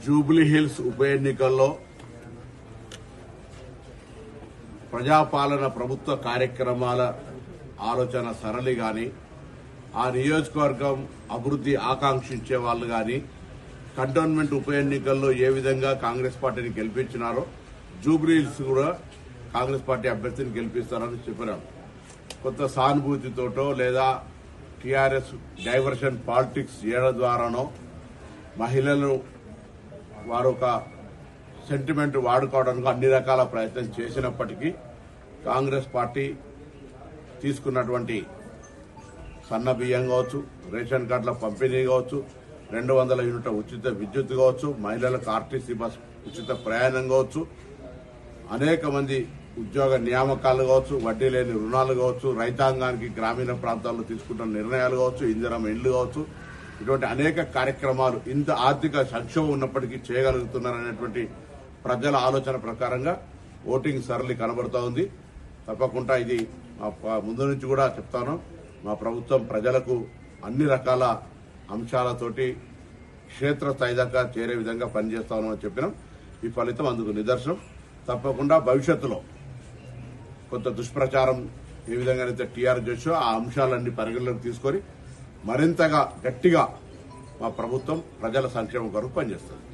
Jubilee hills ఉప ఎన్నికల్లో ప్రజాపాలన ప్రభుత్వ కార్యక్రమాల ఆలోచన సరళి గాని ఆ నియోజకవర్గం అభివృద్ధి ఆకాంక్షించే వాళ్ళు గాని కంటోన్మెంట్ ఉప ఎన్నికల్లో ఏ విధంగా కాంగ్రెస్ పార్టీని గెలిపించినారో జూబ్లీ హిల్స్ కూడా కాంగ్రెస్ పార్టీ అభ్యర్థిని గెలిపిస్తారని చెప్పినారు కొంత సానుభూతితోటో లేదా టీఆర్ఎస్ డైవర్షన్ పాలిటిక్స్ చేయడం ద్వారానో మహిళలు వారు ఒక సెంటిమెంట్ వాడుకోవడానికి అన్ని రకాల ప్రయత్నం చేసినప్పటికీ కాంగ్రెస్ పార్టీ తీసుకున్నటువంటి సన్న బియ్యం కావచ్చు రేషన్ కార్డుల పంపిణీ కావచ్చు రెండు వందల యూనిట్ల ఉచిత విద్యుత్ కావచ్చు మహిళలకు ఆర్టీసీ బస్ ఉచిత ప్రయాణం కావచ్చు అనేక మంది ఉద్యోగ నియామకాలు కావచ్చు వడ్డీ లేని రుణాలు కావచ్చు రైతాంగానికి గ్రామీణ ప్రాంతాల్లో తీసుకుంటున్న నిర్ణయాలు కావచ్చు ఇందిరం ఇండ్లు కావచ్చు ఇటువంటి అనేక కార్యక్రమాలు ఇంత ఆర్థిక సంక్షోభం ఉన్నప్పటికీ చేయగలుగుతున్నారనేటువంటి ప్రజల ఆలోచన ప్రకారంగా ఓటింగ్ సరళి కనబడుతూ ఉంది. తప్పకుండా ఇది మా ముందు నుంచి కూడా చెప్తాను. మా ప్రభుత్వం ప్రజలకు అన్ని రకాల అంశాలతోటి క్షేత్రస్థాయి దాకా చేరే విధంగా పనిచేస్తామని చెప్పినాం. ఈ ఫలితం అందుకు నిదర్శనం. తప్పకుండా భవిష్యత్తులో కొంత దుష్ప్రచారం ఏ విధంగానైతే టీఆర్ చేసో ఆ అంశాలన్నీ పరిగణలోకి తీసుకొని మరింతగా గట్టిగా మా ప్రభుత్వం ప్రజల సంక్షేమం కొరకు పనిచేస్తుంది.